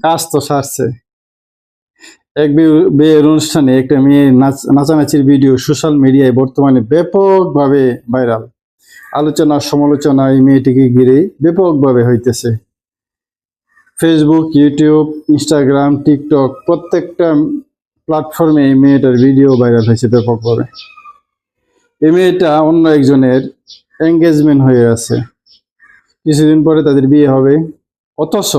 কাজ তো সারছে। এক বিয়ে- বিয়ের অনুষ্ঠানে একটা মেয়ে নাচ নাচানাচির ভিডিও সোশ্যাল মিডিয়ায় বর্তমানে ব্যাপকভাবে ভাইরাল। আলোচনা, সমালোচনা এই মেয়েটিকে ঘিরে ব্যাপকভাবে হইতেছে। ফেসবুক ইউটিউব ইনস্টাগ্রাম টিকটক প্রত্যেকটা প্ল্যাটফর্মে এই মেয়েটার ভিডিও ভাইরাল হয়েছে ব্যাপকভাবে। এই মেয়েটা অন্য একজনের এঙ্গেজমেন্ট হয়ে আছে। কিছুদিন পরে তাদের বিয়ে হবে। অথচ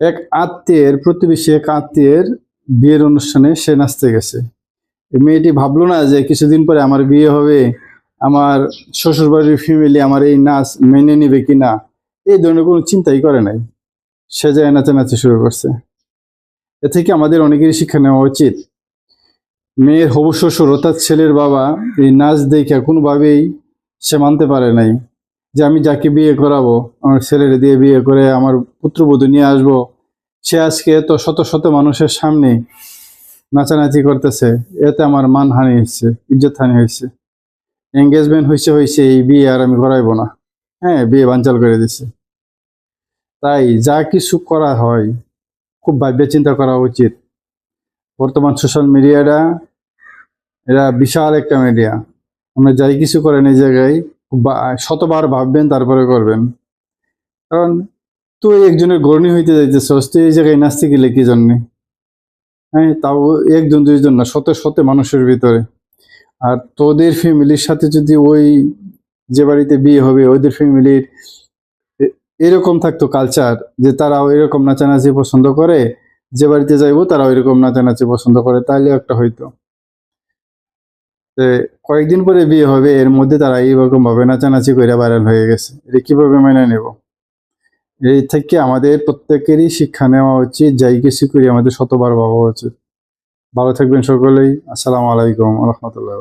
এক আত্মীয়ের, প্রতিবেশী এক আত্মীয়ের বিয়ের অনুষ্ঠানে সে নাচতে গেছে। মেয়েটি ভাবলো না যে কিছুদিন পরে আমার বিয়ে হবে, আমার শ্বশুরবাড়ির ফ্যামিলি আমার এই নাচ মেনে নিবে কিনা, এই ধরনের কোনো চিন্তাই করে নাই। সে যায় নাচে নাচে শুরু করছে। এ থেকে আমাদের অনেকেরই শিক্ষা নেওয়া উচিত। মেয়ের হবু শ্বশুর অর্থাৎ ছেলের বাবা এই নাচ দেখে কোনোভাবেই সে মানতে পারে নাই। যে আমি যাকে বিয়ে করাবো, আমার ছেলের দিয়ে বিয়ে করে আমার পুত্রবধূ নিয়ে আসব, সে আজকে এত শত শত মানুষের সামনে নাচানাচি করতেছে, এতে আমার মান হানি হয়েছে, ইজ্জত হানি হয়েছে। এঙ্গেজমেন্ট হয়েছে হয়েছে এই বিয়ে আর আমি করাইবো না। হ্যাঁ বিয়ে বাঞ্চাল করে দিছে। তাই যা কিছু করা হয়, খুব ভাববে চিন্তা করা উচিত। বর্তমান সোশ্যাল মিডিয়াটা এরা বিশাল একটা মিডিয়া আমরা যাই কিছু করেন এই জায়গায় শতবার ভাববেন, তারপরে করবেন। কারণ তুই একজনের গর্ণী হইতে যাইতেছস তুই এই জায়গায় নাচতে গেলে কি জন্যে? হ্যাঁ তাও একজন, দুইজন না, শত শত মানুষের ভিতরে। আর তোদের ফ্যামিলির সাথে যদি ওই যে বাড়িতে বিয়ে হবে, ওদের ফ্যামিলির এরকম থাকতো কালচার যে তারাও এরকম নাচানাচি পছন্দ করে, যে বাড়িতে যাইবো তারাও এরকম নাচানাচি পছন্দ করে তাইলে একটা হইতো। কয়েকদিন পরে বিয়ে হবে, এর মধ্যে তারা এইরকম ভাবে নাচানাচি করে ভাইরাল হয়ে গেছে। এটা কীভাবে মেনে নেব? এই থেকে আমাদের প্রত্যেকেরই শিক্ষা নেওয়া উচিত, যাই কিছু করি আমাদের শতবার ভাবা উচিত। ভালো থাকবেন সকলেই। আসসালামু আলাইকুম রহমতুল্লাহ